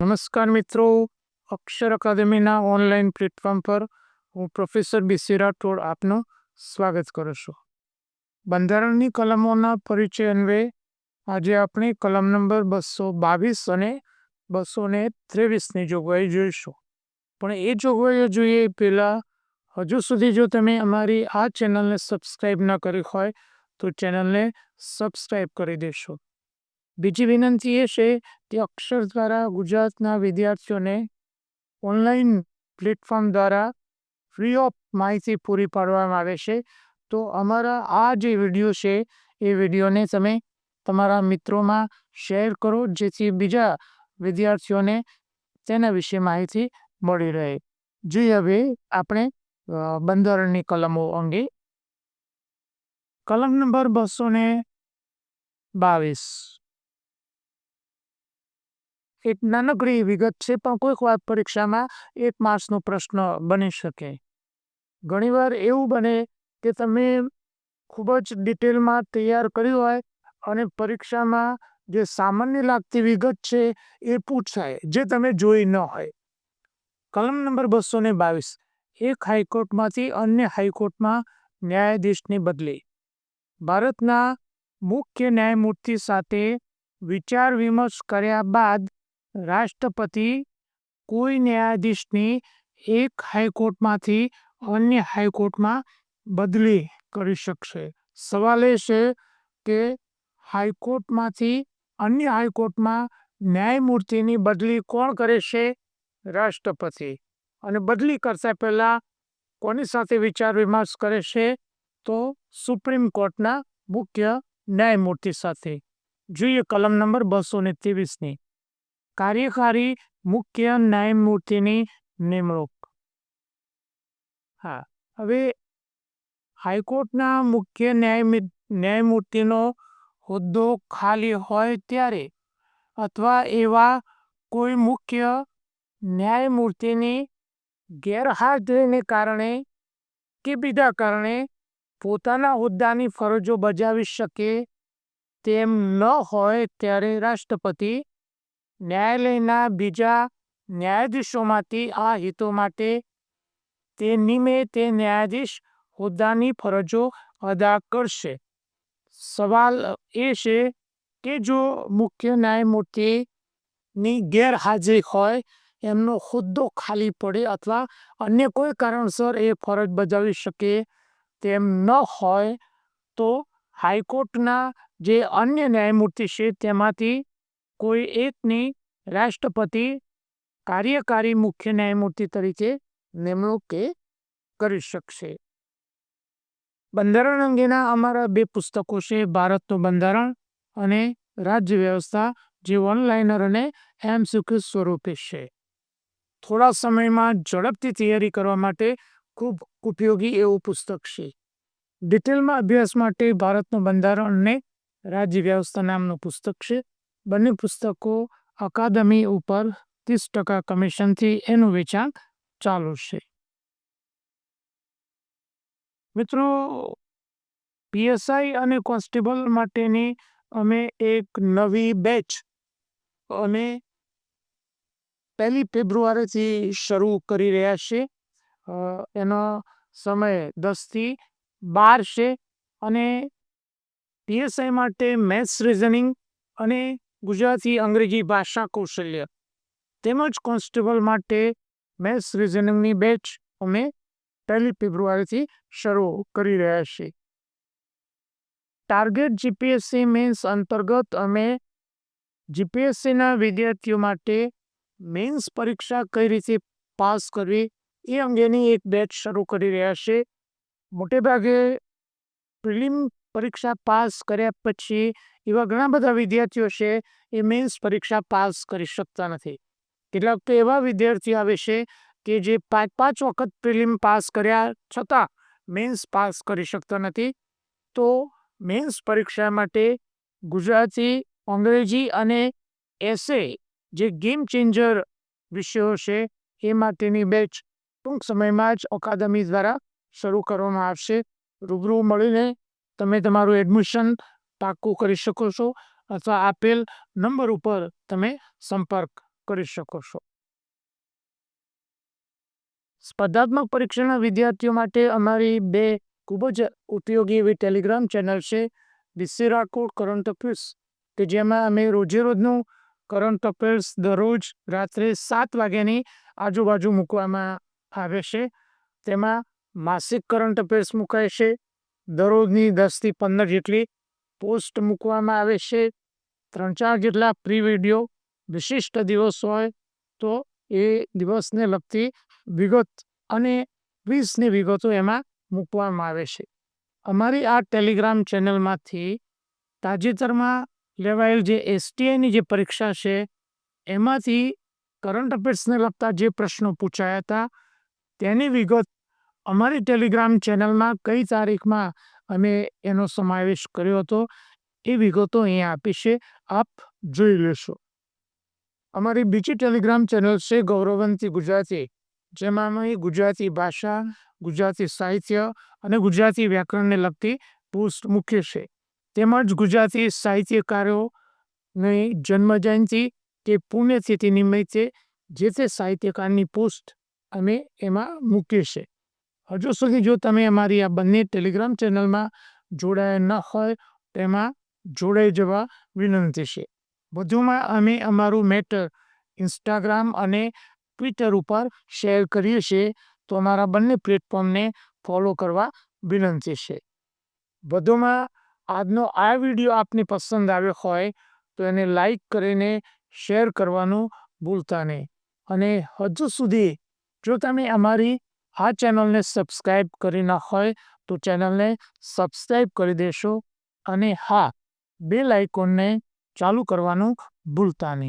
નમસ્કાર મિત્રો. અક્ષર અકાદમીના online platform પર હું પ્રોફેસર બીસી રાઠોડ આપનું સ્વાગત કરું છું. બંધારણની કલમોના પરિચય અન્વયે આજે આપણે કલમ નંબર બસો બાવીસ અને બસો ને ત્રેવીસની જોગવાઈ જોઈશું. પણ એ જોગવાઈઓ જોઈએ એ પહેલાં હજુ સુધી જો તમે અમારી આ ચેનલને સબસ્ક્રાઈબ ન કરી હોય તો ચેનલને સબસ્ક્રાઈબ કરી દેશો. બીજી વિનંતી એ છે કે અક્ષર દ્વારા ગુજરાતના વિદ્યાર્થીઓને ઓનલાઈન પ્લેટફોર્મ દ્વારા ફ્રી ઓફ માહિતી પૂરી પાડવામાં આવે છે. તો અમારા આ જે વીડિયો છે, એ વિડીયોને તમે તમારા મિત્રોમાં શેર કરો, જેથી બીજા વિદ્યાર્થીઓને તેના વિશે માહિતી મળી રહે. જોઈએ હવે આપણે બંધારણની કલમો અંગે. કલમ નંબર બસો ને બાવીસ. એક નાનકડી વિગત છે, પણ કોઈક વાર પરીક્ષામાં એક માર્ક્સનો પ્રશ્ન બની શકે. ઘણીવાર એવું બને કે તમે ખૂબ જ ડિટેલમાં તૈયાર કર્યું હોય અને પરીક્ષામાં જે સામાન્ય લાગતી વિગત છે એ પૂછાય, જે તમે જોઈ ન હોય. કલમ નંબર બસો ને બાવીસ. એક હાઈકોર્ટમાંથી અન્ય હાઈકોર્ટમાં ન્યાયાધીશની બદલી. ભારતના મુખ્ય ન્યાયમૂર્તિ સાથે વિચાર વિમર્શ કર્યા બાદ રાષ્ટ્રપતિ, કોઈ ન્યાયાધીશની એક હાઈકોર્ટમાંથી અન્ય હાઈકોર્ટમાં બદલી કરી શકશે. સવાલ એ છે કે હાઈકોર્ટમાંથી અન્ય હાઈકોર્ટમાં ન્યાયમૂર્તિની બદલી કોણ કરે છે? રાષ્ટ્રપતિ. અને બદલી કરતા પહેલાં કોની સાથે વિચાર વિમર્શ કરે છે? તો સુપ્રીમ કોર્ટના મુખ્ય ન્યાયમૂર્તિ સાથે. જોઈએ કલમ નંબર બસો ને ત્રેવીસની. કાર્યકારી મુખ્ય ન્યાયમૂર્તિની નિમણૂક. હા, હવે હાઈકોર્ટના મુખ્ય ન્યાય ન્યાયમૂર્તિનો હોદ્દો ખાલી હોય ત્યારે અથવા એવા કોઈ મુખ્ય ન્યાયમૂર્તિની ગેરહાજરીને કારણે કે બીજા કારણે પોતાના હોદ્દાની ફરજો બજાવી શકે તેમ ન હોય ત્યારે રાષ્ટ્રપતિ ન્યાયાલયના બીજા ન્યાયાધીશોમાંથી આ હિતો માટે તે નિમે તે ન્યાયાધીશ હોદ્દાની ફરજો અદા કરશે. સવાલ એ છે કે જો મુખ્ય ન્યાયમૂર્તિની ગેરહાજરી હોય, એમનો હોદ્દો ખાલી પડે અથવા અન્ય કોઈ કારણસર એ ફરજ બજાવી શકે તેમ ન હોય, તો હાઈકોર્ટના જે અન્ય ન્યાયમૂર્તિ છે તેમાંથી કોઈ એકની રાષ્ટ્રપતિ કાર્યકારી મુખ્ય ન્યાયમૂર્તિ તરીકે નિમણૂક કે કરી શકશે. બંધારણ અંગેના અમારા બે પુસ્તકો છે, ભારતનું બંધારણ અને રાજ્ય વ્યવસ્થા, જે ઓનલાઇનર અને એમસીક્યુ સ્વરૂપે છે. થોડા સમયમાં ઝડપથી તૈયારી કરવા માટે ખૂબ ઉપયોગી એવું પુસ્તક છે. ડિટેલમાં અભ્યાસ માટે ભારતનું બંધારણ અને રાજ્ય વ્યવસ્થા નામનું પુસ્તક છે. બંને પુસ્તકો અકાદમી ઉપર ત્રીસ ટકા કમિશનથી એનું વેચાણ ચાલુ છે. મિત્રો પીએસઆઈ અને કોન્સ્ટેબલ માટેની અમે એક નવી બેચ અમે પહેલી ફેબ્રુઆરીથી શરૂ કરી રહ્યા છીએ. એનો સમય દસથી બાર છે અને પીએસઆઈ માટે મેથ્સ રિઝનિંગ અને ગુજરાતી અંગ્રેજી ભાષા કૌશલ્ય. તેમજ કોન્સ્ટેબલ માટે મેથ્સ રિઝનિંગની બેચ અમે પહેલી ફેબ્રુઆરીથી શરૂ કરી રહ્યા છીએ. ટાર્ગેટ જીપીએસસી મેન્સ અંતર્ગત અમે જીપીએસસીના વિદ્યાર્થીઓ માટે મેન્સ પરીક્ષા કઈ રીતે પાસ કરવી એ અંગેની એક બેચ શરૂ કરી રહ્યા છે મોટેભાગે પ્રિલિમ પરીક્ષા પાસ કર્યા પછી એવા ઘણા બધા વિદ્યાર્થીઓ છે, એ મેન્સ પરીક્ષા પાસ કરી શકતા નથી. કેટલાક તો એવા વિદ્યાર્થીઓ આવે છે કે જે પાંચ પાંચ વખત પ્રિલિમ પાસ કર્યા છતાં મેન્સ પાસ કરી શકતા નથી. તો મેન્સ પરીક્ષા માટે ગુજરાતી, અંગ્રેજી અને એસે જે ગેમ ચેન્જર વિષયો છે, એ માટેની બેચ ટૂંક સમયમાં જ અકાદમી દ્વારા શરૂ કરવામાં આવશે. રૂબરૂ મળીને તમે તમારું એડમિશન પાક્કું કરી શકો છો અથવા આપેલ નંબર ઉપર તમે સંપર્ક કરી શકો છો. સ્પર્ધાત્મક પરીક્ષાના વિદ્યાર્થીઓ માટે અમારી બે ખૂબ જ ઉપયોગી એવી ટેલિગ્રામ ચેનલ છે બીસી રાજકોટ કરંટ અફેર્સ, કે જેમાં અમે રોજે રોજનું કરંટ અફેર્સ દરરોજ રાત્રે સાત વાગ્યાની આજુબાજુ મૂકવામાં આવે છે. તેમાં માસિક કરંટ અફેર્સ મુકાય છે, દરરોજની દસથી પંદર જેટલી પોસ્ટ મૂકવામાં આવે છે. ત્રણ ચાર જેટલા પ્રી વીડિયો, વિશિષ્ટ દિવસ હોય તો એ દિવસને લગતી વિગત અને ક્વિઝની વિગતો એમાં મૂકવામાં આવે છે. અમારી આ ટેલિગ્રામ ચેનલમાંથી તાજેતરમાં લેવાયેલ જે એસટીઆઈની જે પરીક્ષા છે, એમાંથી કરંટ અફેર્સને લગતા જે પ્રશ્નો પૂછાયા હતા, તેની વિગત અમારી ટેલિગ્રામ ચેનલમાં કઈ તારીખમાં અમે એનો સમાવેશ કર્યો હતો. એ વિગતો અહીંયા આપી છે. આપ જોઈ લેશો. અમારી બીજી ટેલિગ્રામ ચેનલ છે ગૌરવંતી ગુજરાતી, જેમાં અમે ગુજરાતી ભાષા, ગુજરાતી સાહિત્ય અને ગુજરાતી વ્યાકરણને લગતી પોસ્ટ મુખ્ય છે તેમજ ગુજરાતી સાહિત્યકારોની જન્મજયંતિ કે પુણ્યતિથિ નિમિત્તે જે તે સાહિત્યકારની પોસ્ટ અમે એમાં મૂકીએ છીએ. હજુ સુધી જો તમે અમારી આ બંને ટેલિગ્રામ ચેનલમાં જોડાયા ન હોય, તેમાં જોડાઈ જવા વિનંતી છે. વધુમાં અમે અમારું મેટર ઇન્સ્ટાગ્રામ અને ટ્વિટર ઉપર શેર કરીએ છીએ, તો અમારા બંને પ્લેટફોર્મને ફોલો કરવા વિનંતી છે. વધુમાં આજનો આ વીડિયો આપને પસંદ આવ્યો હોય, તો એને લાઈક કરીને શેર કરવાનું ભૂલતા નહીં. અને હજુ સુધી જો તમે અમારી આ ચેનલને સબસ્ક્રાઈબ કરી ના હોય તો ચેનલને સબસ્ક્રાઈબ કરી દેશો અને હા, બે લાઇકોનને ચાલુ કરવાનું ભૂલતા નહીં.